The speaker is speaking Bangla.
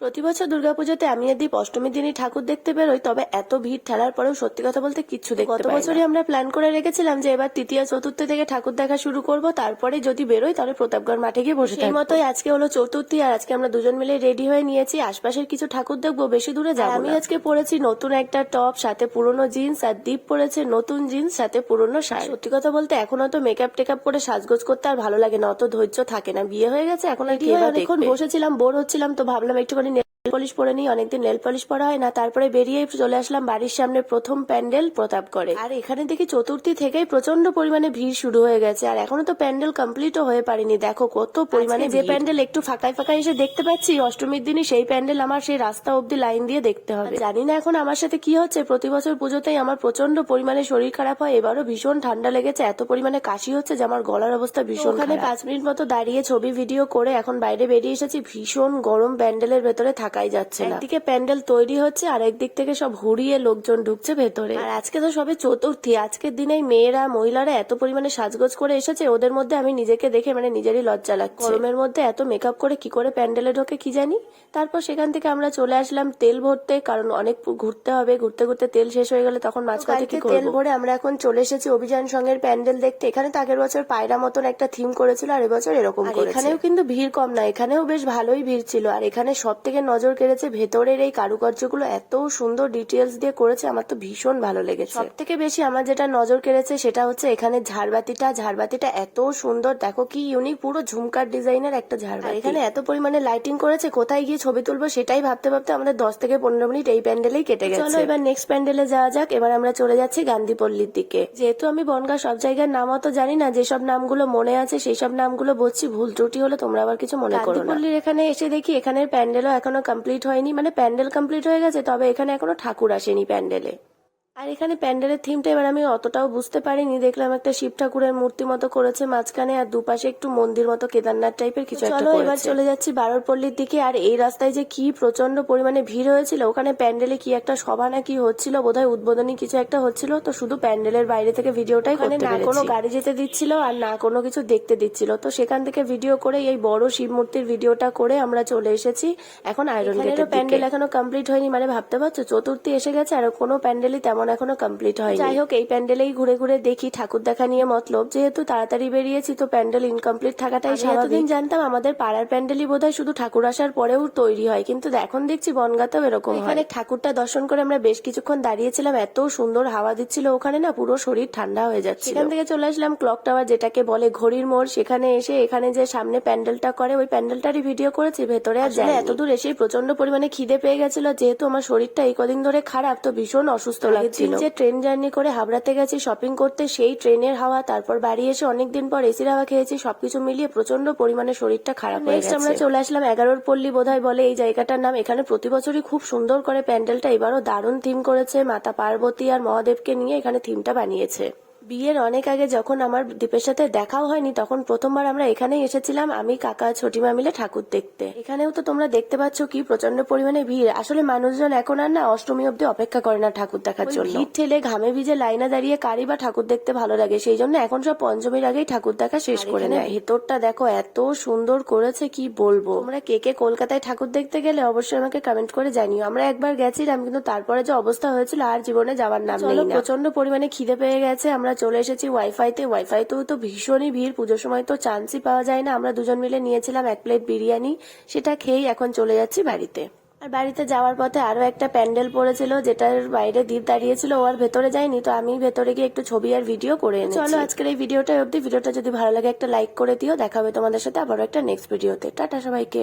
প্রতি বছর দুর্গাপুজোতে আমি যদি অষ্টমীর দিনই ঠাকুর দেখতে বেরোই তবে এত ভিড় ঠেলার পরেও সত্যি কথা বলতে কিচ্ছু দেখতে গত বছরই আমরা প্ল্যান করে রেখেছিলাম যে এবার তৃতীয় চতুর্থ থেকে ঠাকুর দেখা শুরু করব তারপরে যদি বেরোই তাহলে প্রতাপগড় মাঠে গিয়ে বসে সেই মতোই আজকে হলো চতুর্থী আর আজকে আমরা দুজন মিলে রেডি হয়ে নিয়েছি আশপাশের কিছু ঠাকুর দেখব বেশি দূরে যাব আমি আজকে পরেছি নতুন একটা টপ সাথে পুরনো জিন্স আর দীপ পরেছে নতুন জিন্স সাথে পুরনো শার্ট। সত্যি কথা বলতে এখন অত মেকআপ টেকআপ করে সাজগোজ করতে আর ভালো লাগে না অত ধৈর্য থাকে না বিয়ে হয়ে গেছে এখন আর কি অনেকক্ষণ বসেছিলাম বোর হচ্ছিলাম তো ভাবলাম একটুখানি পলিশ পরে নিই অনেকদিন নেল পলিশ পরা হয় না। তারপরে বেরিয়ে চলে আসলাম বাড়ির সামনে প্রথম প্যান্ডেল প্রতাপ করে। আর এখানে দেখি চতুর্থী থেকেই প্রচণ্ড পরিমাণে ভিড় শুরু হয়ে গেছে। আর এখনও তো প্যান্ডেল কমপ্লিটও হয়ে পারিনি। দেখো কত পরিমাণে যে প্যান্ডেল একটু ফাঁকায় ফাঁকায় এসে দেখতে পাচ্ছি অষ্টমীর দিনই সেই প্যান্ডেল আমার সেই রাস্তা অব্দি লাইন দিয়ে দেখতে হবে। জানি না এখন আমার সাথে কি হচ্ছে। প্রতি বছর পুজোতেই আমার প্রচণ্ড পরিমাণে শরীর খারাপ হয়। এবারও ভীষণ ঠান্ডা লেগেছে। এত পরিমাণে কাশি হচ্ছে যে আমার গলার অবস্থা ভীষণ ওখানে পাঁচ মিনিট মতো দাঁড়িয়ে ছবি ভিডিও করে এখন বাইরে বেরিয়ে এসেছি। ভীষণ গরম প্যান্ডেলের ভেতরে থাকাই যাচ্ছে না। একদিকে প্যান্ডেল তৈরি হচ্ছে আর একদিক থেকে সব হুড়িয়ে লোকজন ঢুকছে ভেতরে। আর আজকে তো সবে চতুর্থী আজকের দিনে মেয়েরা মহিলারা এত পরিমাণে সাজগোজ করে এসেছে ওদের মধ্যে আমি নিজেকে দেখে মানে নিজেরই লজ্জা লাগছে। গরমের মধ্যে এত মেকআপ করে কি করে প্যান্ডেলে ঢোকে কি জানি? তারপর সেখান থেকে আমরা চলে আসলাম তেল ভরতে কারণ অনেক ঘুরতে হবে ঘুরতে ঘুরতে তেল শেষ হয়ে গেলে তখন মাঝখানে কি তেল ভরে আমরা এখন চলে এসেছি অভিযান সঙ্গের প্যান্ডেল দেখতে। এখানে তো আগের বছর পায়রা মতন একটা থিম করেছিল আর এবছর এরকম এখানেও কিন্তু ভিড় কম না এখানেও বেশ ভালোই ভিড় ছিল। আর এখানে সব থেকে নজর কেড়েছে ভেতরের এই কারুকার্যগুলো এত সুন্দর ডিটেলস দিয়ে করেছে আমার তো ভীষণ ভালো লেগেছে। সব থেকে বেশি আমার যেটা নজর কেড়েছে সেটা হচ্ছে এখানে ঝাড়বাতিটা ঝাড়বাতিটা এত সুন্দর। দেখো কি ইউনিক পুরো ঝুমকার ডিজাইনের একটা ঝাড়বাতি। এখানে এত পরিমাণে লাইটিং করেছে কোথায় গিয়ে ছবি তুলবো সেটাই ভাবতে ভাবতে আমাদের দশ থেকে পনেরো মিনিট এই প্যান্ডেলেই কেটে গেছে চলো এবার নেক্সট প্যান্ডেলে যাওয়া যাক এবার আমরা চলে যাচ্ছি গান্ধীপল্লির দিকে। যেহেতু আমি বনগা সব জায়গার নাম অত জানি না যেসব নামগুলো মনে আছে সেই সব নামগুলো বলছি ভুল ত্রুটি হলে তোমরা আবার কিছু মনে করো গান্ধীপল্লীর এখানে এসে দেখি এখানের প্যান্ডেলও এখনও কমপ্লিট হয়নি মানে প্যান্ডেল কমপ্লিট হয়ে গেছে তবে এখানে এখনও ঠাকুর আসেনি প্যান্ডেলে। আর এখানে প্যান্ডেলের থিমটা এবার আমি অতটাও বুঝতে পারিনি। দেখলাম একটা শিব ঠাকুরের মূর্তি মতো করেছে মাঝখানে আর দুপাশে একটু মন্দির মতো কেদারনাথ টাইপের কিছু একটা চলো এবার চলে যাচ্ছি বারোরপল্লির দিকে। আর এই রাস্তায় যে কি প্রচণ্ড পরিমাণে ভিড় হয়েছিল ওখানে প্যান্ডেলে কি একটা সভা না কি হচ্ছিল? বোধহয় উদ্বোধনী কিছু একটা হচ্ছিল। তো শুধু প্যান্ডেলের বাইরে থেকে ভিডিওটাই ওখানে না কোনো গাড়ি যেতে দিচ্ছিল আর না কোনো কিছু দেখতে দিচ্ছিল। তো সেখান থেকে ভিডিও করে এই বড় শিব মূর্তির ভিডিওটা করে আমরা চলে এসেছি এখন আয়রন গেটের প্যান্ডেল এখনও কমপ্লিট হয়নি মানে ভাবতে পারছ? চতুর্থী এসে গেছে আর কোনো প্যান্ডেলই তেমন এখনও কমপ্লিট হয়নি। যাই হোক এই প্যান্ডেলেই ঘুরে ঘুরে দেখি ঠাকুর দেখা নিয়ে মতলব। যেহেতু তাড়াতাড়ি বেরিয়েছি তো প্যান্ডেল ইনকমপ্লিট থাকাটাই স্বাভাবিক। জানতাম আমাদের পাড়ার প্যান্ডেলই বোধহয় শুধু ঠাকুর আসার পরেও তৈরি হয় কিন্তু এখন দেখছি বনগাতেও এরকম এখানে ঠাকুরটা দর্শন করে আমরা বেশ কিছুক্ষণ দাঁড়িয়েছিলাম এত সুন্দর হাওয়া দিচ্ছিল ওখানে না পুরো শরীর ঠান্ডা হয়ে যাচ্ছে সেখান থেকে চলে আসলাম ক্লক টাওয়ার যেটাকে বলে ঘড়ির মোড়। সেখানে এসে এখানে যে সামনে প্যান্ডেলটা করে ওই প্যান্ডেলটারই ভিডিও করেছি ভেতরে আর যাই এত দূর এসেই প্রচণ্ড পরিমাণে খিদে পেয়ে গেছিল যেহেতু আমার শরীরটা এই কদিন ধরে খারাপ তো ভীষণ অসুস্থ লাগছিল যে ট্রেন জার্নি করে হাবড়াতে গেছি শপিং করতে সেই ট্রেনের হাওয়া তারপর বাড়ি এসে অনেকদিন পর এসির হাওয়া খেয়েছি সবকিছু মিলিয়ে প্রচণ্ড পরিমাণে শরীরটা খারাপ হয়ে গেছে। আমরা চলে আসলাম এগারোর পল্লী বোধহয় বলে এই জায়গাটার নাম। এখানে প্রতি বছরই খুব সুন্দর করে প্যান্ডেলটা এবারও দারুণ থিম করেছে। মাতা পার্বতী আর মহাদেবকে নিয়ে এখানে থিমটা বানিয়েছে। বিয়ের অনেক আগে যখন আমার দীপের সাথে দেখাও হয়নি তখন প্রথমবার আমরা এখানেই এসেছিলাম আমি কাকা ছোটিমা মিলে ঠাকুর দেখতে। এখানেও তো তোমরা দেখতে পাচ্ছ কি প্রচণ্ড পরিমাণে ভিড়। আসলে মানুষজন এখন আর না অষ্টমী অব্দি অপেক্ষা করে না ঠাকুর দেখার জন্য। ভিড় ঠেলে ঘামে ভিজে লাইনে দাঁড়িয়ে কারি বা ঠাকুর দেখতে ভালো লাগে? সেই জন্য এখন সব পঞ্চমীর আগেই ঠাকুর দেখা শেষ করে নেয়। ভেতরটা দেখো এত সুন্দর করেছে কি বলব? আমরা কে কে কলকাতায় ঠাকুর দেখতে গেলে অবশ্যই আমাকে কমেন্ট করে জানিও। আমরা একবার গেছিলাম কিন্তু তারপরে যে অবস্থা হয়েছিল আর জীবনে যাওয়ার নাম নেই প্রচণ্ড পরিমাণে খিদে পেয়ে গেছে আমরা চলে এসেছি ওয়াইফাইতে। ওয়াইফাইতেও তো ভীষণই ভিড়, পুজোর সময় তো চান্সই পাওয়া যায় না। আমরা দুজন মিলে নিয়েছিলাম এক প্লেট বিরিয়ানি, সেটা খেয়েই এখন চলে যাচ্ছি বাড়িতে। আর বাড়িতে যাওয়ার পথে আরও একটা প্যান্ডেল পড়েছিল, যেটার বাইরে দ্বীপ দাঁড়িয়েছিল, ও আর ভেতরে যায়নি, তো আমি ভেতরে গিয়ে একটু ছবি আর ভিডিও করে এনেছি। চলো আজকের এই ভিডিওটা অবধি। ভিডিওটা যদি ভালো লাগে একটা লাইক করে দিও। দেখা হবে তোমাদের সাথে আবারও একটা নেক্সট ভিডিওতে টাটা সবাইকে।